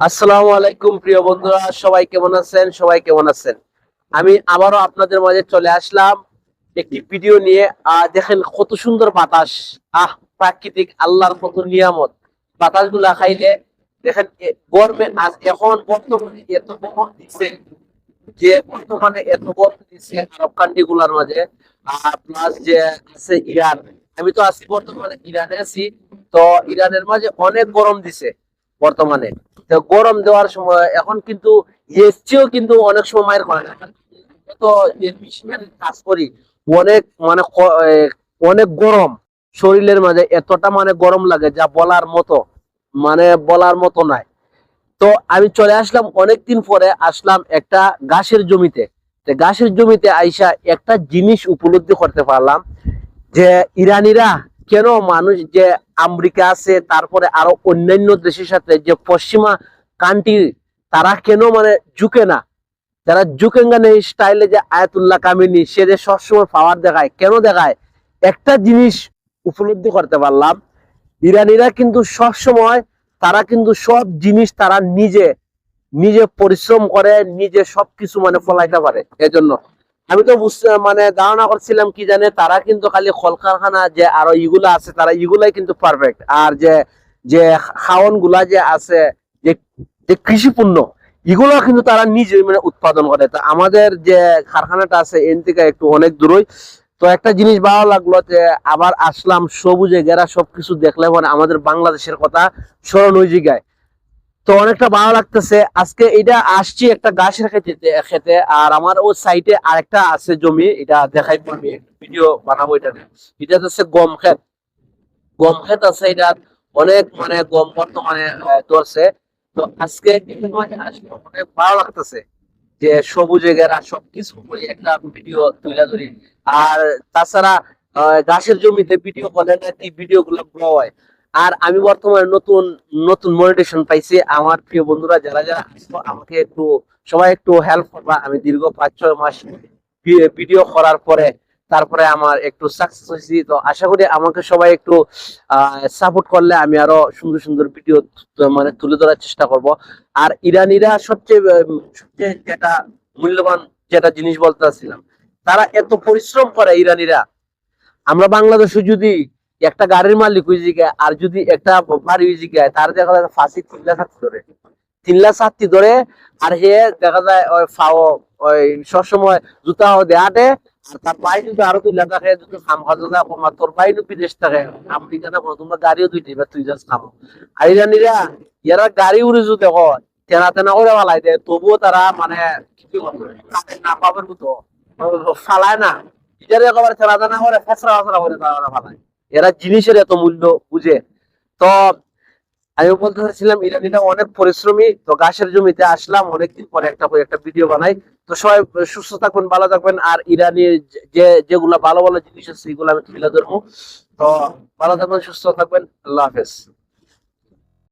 আসসালামু আলাইকুম, প্রিয় বন্ধুরা। সবাই কেমন আছেন? সবাই কেমন আছেন? আমি আবারও আপনাদের মাঝে চলে আসলাম একটি ভিডিও নিয়ে। দেখেন কত সুন্দর বাতাস। আহ, প্রাকৃতিক আল্লাহর কত নিয়ামত। বাতাসগুলা খাইলে, দেখেন গরমে আজ এখন বর্তমানে এত গরম দিচ্ছে যে বর্তমানে এত গরম দিচ্ছে আরব কান্ট্রি গুলার মাঝে। আর প্লাস যে আছে ইরান। আমি তো আছি বর্তমানে ইরানে আছি। তো ইরানের মাঝে অনেক গরম দিছে। বর্তমানে। তো গরম দেওয়ার সময় এখন কিন্তু এসছিও কিন্তু অনেক সময় মায়ের করে তো কাজ করি, অনেক মানে অনেক গরম। শরীরের মাঝে এতটা মানে গরম লাগে যা বলার মতো মানে বলার মতো নাই। তো আমি চলে আসলাম অনেকদিন পরে আসলাম একটা গাছের জমিতে। গাছের জমিতে আইসা একটা জিনিস উপলব্ধি করতে পারলাম যে ইরানিরা কেন মানুষ যে আমেরিকা আছে, তারপরে আরও অন্যান্য দেশের সাথে যে পশ্চিমা কান্ট্রি তারা কেন মানে ঝুঁকে না? যারা ঝুঁকেঙ্গা নেই স্টাইলে যে আয়াতুল্লাহ কামিনী, সে যে সবসময় পাওয়ার দেখায়, কেন দেখায়? একটা জিনিস উপলব্ধি করতে পারলাম, ইরানিরা কিন্তু সব সময় তারা কিন্তু সব জিনিস তারা নিজে নিজে পরিশ্রম করে, নিজে সবকিছু মানে ফলাইতে পারে। এজন্য আমি তো বুঝতে মানে ধারণা করছিলাম কি জানে, তারা কিন্তু খালি কলকারখানা যে আরও ইগুলা আছে, তারা ইগুলাই কিন্তু পারফেক্ট আর যে যে খাওয়নগুলা যে আছে, যে যে পণ্য এগুলো কিন্তু তারা নিজে মানে উৎপাদন করে। তো আমাদের যে কারখানাটা আছে, এন থেকে একটু অনেক দূরই। তো একটা জিনিস ভালো লাগল যে, আবার আসলাম সবুজে ঘেরা সবকিছু দেখলে মানে আমাদের বাংলাদেশের কথা স্মরণ ওই জায়গায়। তো অনেকটা ভালো লাগতেছে। আজকে এটা আসছি একটা গাছের খেতে খেতে, আর আমার ওই সাইডে আরেকটা আছে জমি, এটা দেখাই আমি ভিডিও বানাবো এটা এটা হচ্ছে গম ক্ষেত। গম ক্ষেত আছে, এটা অনেক মানে গম বর্তমানে ধরছে। তো আজকে অনেক ভালো লাগতেছে যে সবুজে ঘেরা সবকিছু একটা ভিডিও তুলে ধরি। আর তাছাড়া ঘাসের জমিতে ভিডিও করলে নাকি ভিডিও গুলো গ্রো হয়। আর আমি বর্তমানে নতুন নতুন মনিটেশন পাইছি। আমার প্রিয় বন্ধুরা যারা যারা আছো, আমাকে একটু সবাই একটু হেল্প করবা। আমি দীর্ঘ পাঁচ ছয় মাস ভিডিও করার পরে তারপরে আমার একটু সাকসেস হয়েছি। তো আশা করি আমাকে সবাই একটু সাপোর্ট করলে আমি আরও সুন্দর সুন্দর ভিডিও মানে তুলে ধরার চেষ্টা করব। আর ইরানিরা সবচেয়ে সবচেয়ে যেটা মূল্যবান যেটা জিনিস বলতে চাচ্ছিলাম তারা এত পরিশ্রম করে ইরানিরা। আমরা বাংলাদেশে যদি একটা গাড়ির মালিক হয়ে জিগায় আর যদি একটা বাড়ি হয়ে জিগায় তার দেখা যায় ফাঁসি তিন লাখ হাত ধরে। তিন লাখ ছাত্রী ধরে, আর হে দেখা যায় ওই ফাও, ওই সবসময় জুতা দেহাটে আর তার আরও দুই লাখ যায় কমা তোর বিদেশ থাকে তোমরা গাড়িও তুই যাস খামো আর ইয়ারা গাড়ি দেখো, তেনা তেনা করে ফালাই দেয়, তবুও তারা মানে না পাবেন তো ফালায় না। একেবারে তেনা তেনা করে ফেসরা ফেসরা করে তারা ফালায় এরা জিনিসের এত মূল্য বুঝে? তো আমি বলতে চাচ্ছিলাম ইরানিটা অনেক পরিশ্রমী, তো গাছের জমিতে আসলাম, অনেকদিন পরে একটা পরে একটা ভিডিও বানাই। তো সবাই সুস্থ থাকবেন ভালো থাকবেন, আর ইরানি যে, যেগুলা ভালো ভালো জিনিস আছে, সেগুলো আমি তুলে ধরবো। তো ভালো থাকবেন, সুস্থ থাকবেন, আল্লাহ হাফেজ।